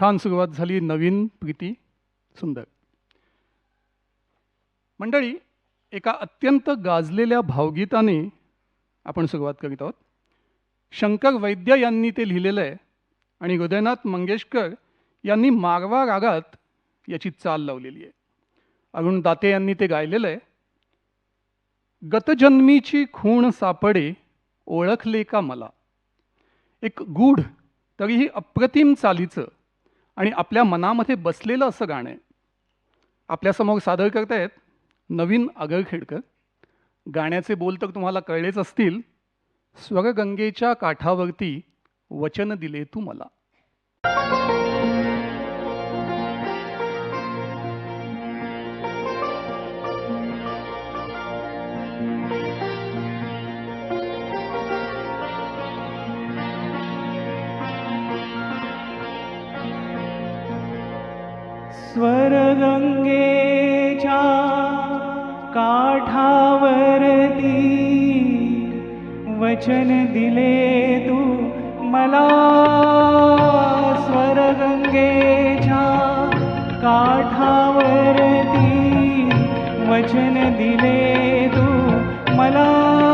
छान सुरुवात झाली नवीन प्रीती सुंदर. मंडळी एका अत्यंत गाजलेल्या भावगीताने आपण सुरुवात करीत आहोत. शंकर वैद्य यांनी ते लिहिलेलं आहे आणि हृदयनाथ मंगेशकर यांनी मारवा रागात याची चाल लावलेली आहे. अरुण दाते यांनी ते गायलेलं आहे. गतजन्मीची खूण सापडे ओळखले का मला? एक गूढ तरीही अप्रतिम चालीचं आणि आपल्या मनामध्ये बसलेलं असं गाणं आहे. आपल्यासमोर सादर करतायत नवीन आगरखेडकर गाण्याचे बोल तर तुम्हाला कळलेच असतील. स्वरगंगेच्या काठावरती वचन दिले तू मला. स्वरगंगेच्या काठावरती वचन दिले तू मला. स्वरगंगेच्या काठावरती वचन दिले तू मला.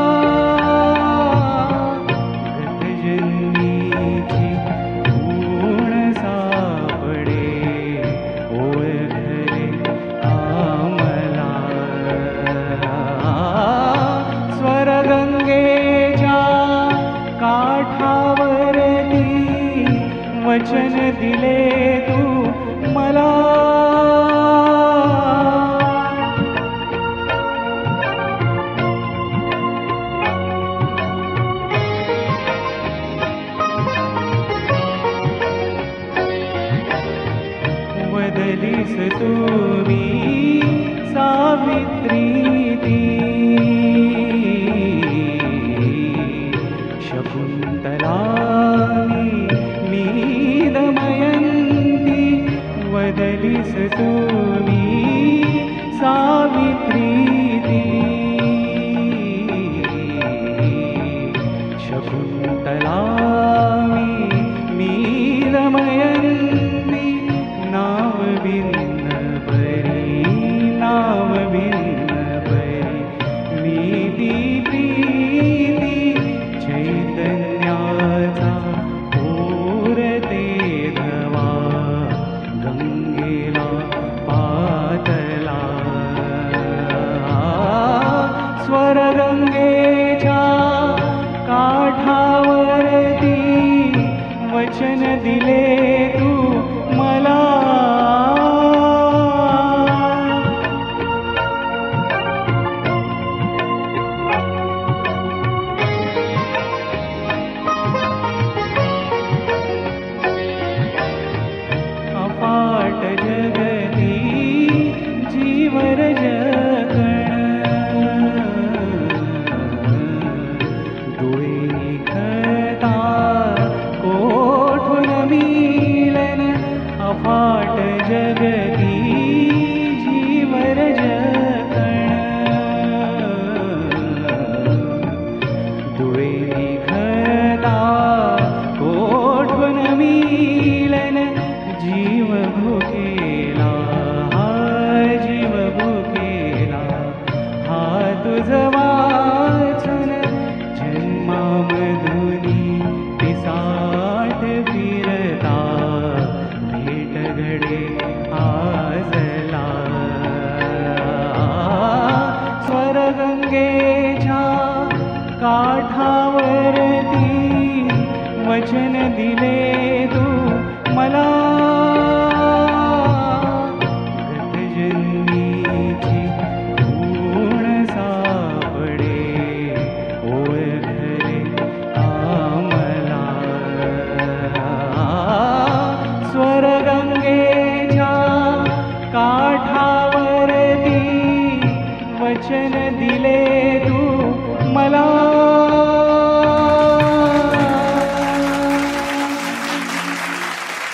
वचन दिले तू मला. बदलीस तू वदलीस तू स्वरगंगेच्या काठावरती वचन दिले तू मला. अफाट जगती निखता कोठून मिलन अफाट जगती जीवर जगण डोळे निखता कोठून मिलन जीव भुकेला जीव भुकेला. हा काठावरती वचन दिले तू मला. गतजन्मीची पूर्ण सापडे ओळखले आमला स्वरगंगेच्या काठावरती वचन दिले